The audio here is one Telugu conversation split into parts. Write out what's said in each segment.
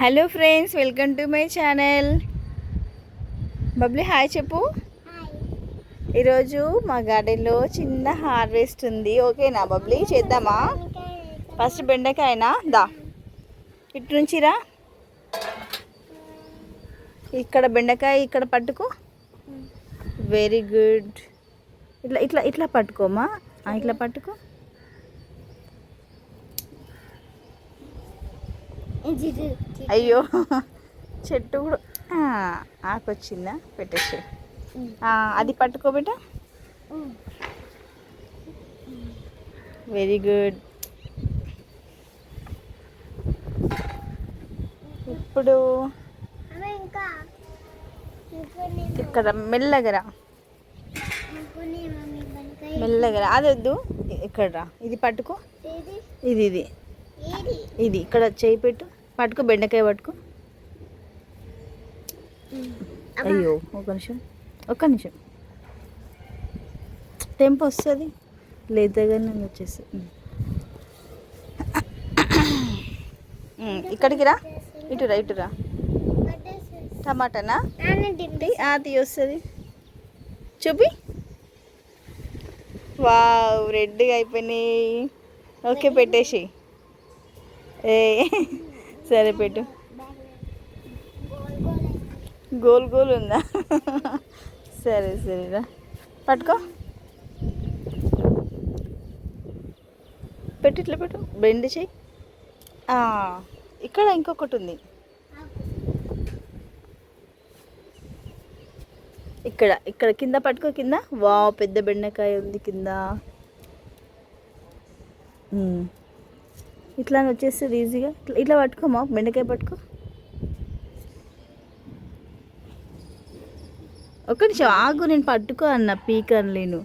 Hello friends welcome to my channel Bubbly hi చెప్పు. ఈరోజు మా గార్డెన్లో చిన్న హార్వెస్ట్ ఉంది. ఓకేనా బబ్లీ చేద్దామా? ఫస్ట్ బెండకాయనా? దా. ఇటు నుంచి రా. ఇక్కడ బెండకాయ ఇక్కడ పట్టుకో. వెరీ గుడ్ ఇట్లా ఇట్లా ఇట్లా పట్టుకోమా? ఇట్లా పట్టుకో. అయ్యో చెట్టు కూడా. ఆకొచ్చిందా? పెట్టేసి అది పట్టుకో బిడ్డ. Very good. ఇప్పుడు ఇక్కడ మెల్లగరా మెల్లగరా అది వద్దు ఇక్కడ రా. ఇది పట్టుకో. ఇది ఇది. ఇది. ఇక్కడ చేయి పెట్టు. పట్టుకో బెండకాయ పట్టుకో. అయ్యో ఒక నిమిషం. ఒక్క నిమిషం. తెంపు వస్తుంది. లేదగానే వచ్చేస్తుంది. ఉమ్, ఇక్కడికి రా. ఇటు రా ఇటు రా. టమాటానా? తీ వస్తుంది. చూపి. వావ్ రెడ్గా అయిపోయినాయి. ఓకే పెట్టేసి. ఏ. సరే పెట్టు. గోల్ గోల్ ఉందా? సరే సరేరా పట్టుకో. పెట్టు ఇట్లా పెట్టు. బెండ్ చేయి. ఇక్కడ ఇంకొకటి ఉంది. ఇక్కడ ఇక్కడ కింద పట్టుకో కింద. వా పెద్ద బెండకాయ ఉంది కింద. ఇట్లా వచ్చేస్తుంది ఈజీగా. ఇట్లా ఇట్లా పట్టుకోమా బెండకాయ పట్టుకో. ఒక్క నిమిషం ఆగు నేను పట్టుకో అన్న పీకన్ లేను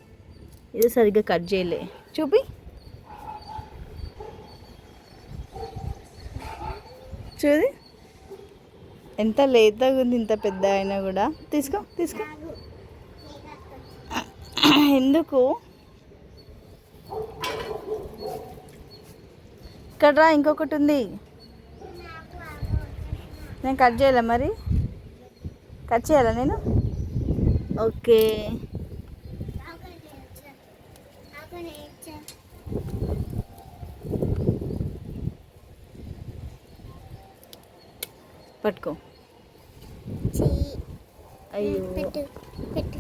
ఇది సరిగ్గా కట్ చేయలే. చూపి. చూది. ఎంత లేతగా ఉంది ఇంత పెద్ద అయినా కూడా. తీసుకో తీసుకో. ఎందుకు? ఇక్కడ రా ఇంకొకటి ఉంది నేను కట్ చేయాలా మరి? కట్ చేయాలా నేను? ఓకే. పట్టుకో. అయ్యో. పెట్టు పెట్టు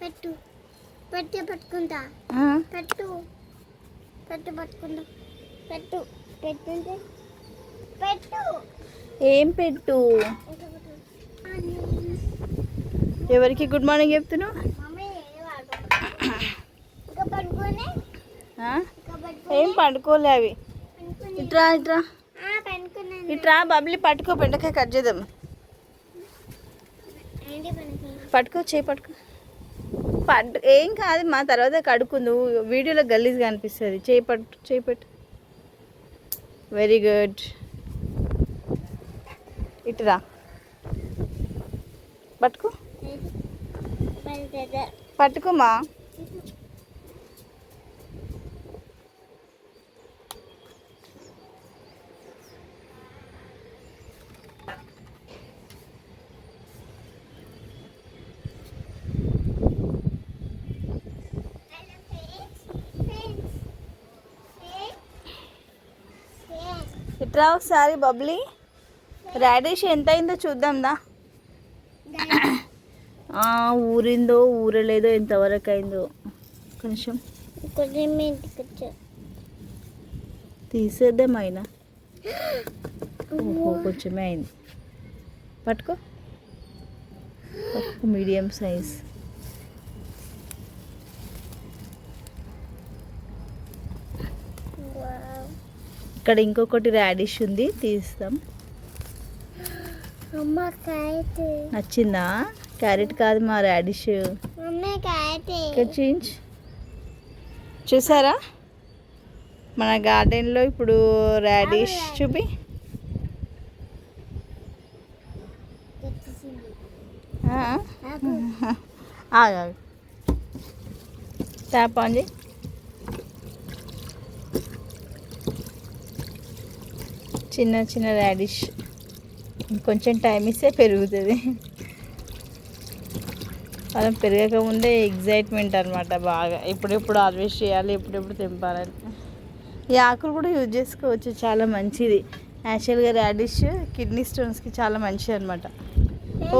పెట్టు పెట్టు పట్టుకుంటా. పెట్టు పెట్టు పట్టుకుంటా. పెట్టు. పెట్టుంటే పెట్టు. ఏం పెట్టు? ఎవరికి గుడ్ మార్నింగ్ చెప్తున్నావు? ఏం పండుకోలే అవి. ఇట్రా ఇట్రా. ఇట్రా బబ్లీ పట్టుకో బెండకాయ కట్ చేద్దాం. పట్టుకో చేయి పట్టుకో. పట్టు ఏం కాదు మా తర్వాత కడుకుందు వీడియోలో గలీజ్గా అనిపిస్తుంది. చేయి పట్టు చేయి పట్టు. Very good. ఇటురా పట్టుకో. పట్టుకోమా? ఇట్రా ఒకసారి బబ్లీ. రాడిష్ ఎంత అయిందో చూద్దాం దా. ఊరిందో ఊరలేదో ఎంతవరకు అయిందో కొంచెం కొంచెం తీసేద్దాం అయినా ఓహో కొంచెమే అయింది. పట్టుకో మీడియం సైజ్. ఇక్కడ ఇంకొకటి రాడిష్ ఉంది తీస్తాం. నచ్చిందా? క్యారెట్ కాదు మా రాడిష్. చూసారా? మన గార్డెన్లో ఇప్పుడు రాడిష్ చూపి. ట్యాప్ ఆన్ చేయి. చిన్న చిన్న రాడిష్ కొంచెం టైం ఇస్తే పెరుగుతుంది. మనం పెరగక ముందే ఎగ్జైట్మెంట్ అనమాట బాగా. ఎప్పుడెప్పుడు హార్వెస్ట్ చేయాలి ఎప్పుడెప్పుడు తెంపాలని. ఈ ఆకులు కూడా యూజ్ చేసుకోవచ్చు చాలా మంచిది. యాక్చువల్గా రాడిష్ కిడ్నీ స్టోన్స్కి చాలా మంచిది అనమాట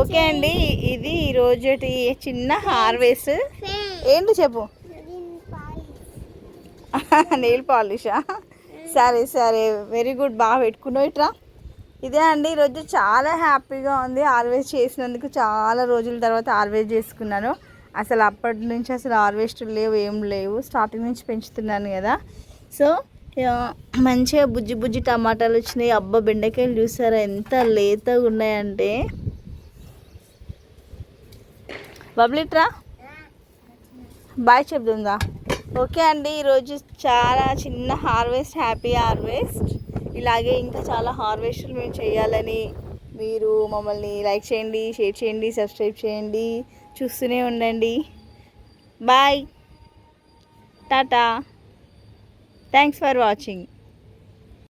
ఓకే అండి ఇది ఈరోజు చిన్న హార్వెస్ట్ ఏంటి చెప్పు? నెయిల్ పాలిషా సరే సరే. వెరీ గుడ్ బాగా పెట్టుకున్నావు. ఇట్రా. ఇదే అండి. ఈరోజు చాలా హ్యాపీగా ఉంది. హార్వెస్ట్ చేసినందుకు చాలా రోజుల తర్వాత హార్వెస్ట్ చేసుకున్నాను. అసలు అప్పటి నుంచి అసలు హార్వెస్ట్ లేవు ఏం లేవు. స్టార్టింగ్ నుంచి పెంచుతున్నాను కదా. సో మంచిగా బుజ్జి బుజ్జి టమాటాలు వచ్చినాయి. అబ్బా బెండకాయలు చూసారా? ఎంత లేతగా ఉన్నాయంటే. బబ్లిట్రా బాయ్ చెప్తుందా? ఓకే అండి ఈరోజు చాలా చిన్న హార్వెస్ట్ హ్యాపీ హార్వెస్ట్. ఇలాగే ఇంకా చాలా హార్వెస్ట్లు మేము చేయాలని మీరు మమ్మల్ని లైక్ చేయండి షేర్ చేయండి సబ్స్క్రైబ్ చేయండి. చూస్తూనే ఉండండి. Bye. Tata. Thanks for watching.